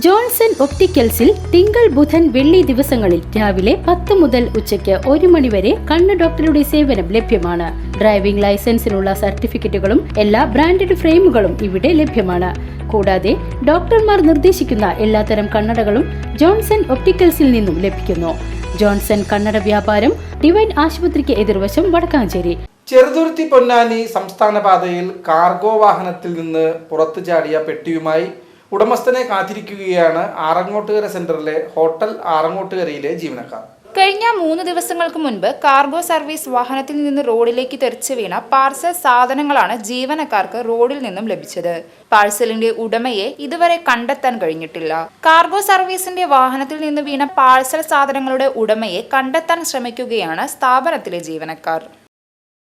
Johnson ഒപ്റ്റിക്കൽസിൽ തിങ്കൾ ബുധൻ വെള്ളി ദിവസങ്ങളിൽ രാവിലെ പത്ത് മുതൽ ഉച്ചയ്ക്ക് ഒരു മണിവരെ കണ്ണ് ഡോക്ടറുടെ സേവനം ലഭ്യമാണ്. ഡ്രൈവിംഗ് ലൈസൻസിനുള്ള സർട്ടിഫിക്കറ്റുകളും എല്ലാ ബ്രാൻഡഡ് ഫ്രെയിമുകളും ഇവിടെ ലഭ്യമാണ്. കൂടാതെ ഡോക്ടർമാർ നിർദ്ദേശിക്കുന്ന എല്ലാത്തരം കണ്ണടകളും ജോൺസൺ ഒപ്റ്റിക്കൽസിൽ നിന്നും ലഭിക്കുന്നു. ജോൺസൺ കണ്ണട വ്യാപാരം ഡിവൈൻ ആശുപത്രിക്ക് എതിർവശം വടക്കാഞ്ചേരി. ചെറുതുരുത്തി പൊന്നാനി സംസ്ഥാന പാതയിൽ കാർഗോ വാഹനത്തിൽ നിന്ന് പുറത്തു ചാടിയ പെട്ടിയുമായി ഉടമസ്ഥനെ കാത്തിരിക്കുകയാണ് ആറങ്ങോട്ടുകര സെന്ററിലെ ഹോട്ടൽ ആറങ്ങോട്ടുകരയിലെ ജീവനക്കാർ. കഴിഞ്ഞ മൂന്ന് ദിവസങ്ങൾക്ക് മുൻപ് കാർഗോ സർവീസ് വാഹനത്തിൽ നിന്ന് റോഡിലേക്ക് തെറിച്ചു വീണ പാർസൽ സാധനങ്ങളാണ് ജീവനക്കാർക്ക് റോഡിൽ നിന്നും ലഭിച്ചത്. പാഴ്സലിന്റെ ഉടമയെ ഇതുവരെ കണ്ടെത്താൻ കഴിഞ്ഞിട്ടില്ല. കാർഗോ സർവീസിന്റെ വാഹനത്തിൽ നിന്ന് വീണ പാഴ്സൽ സാധനങ്ങളുടെ ഉടമയെ കണ്ടെത്താൻ ശ്രമിക്കുകയാണ് സ്ഥാപനത്തിലെ ജീവനക്കാർ.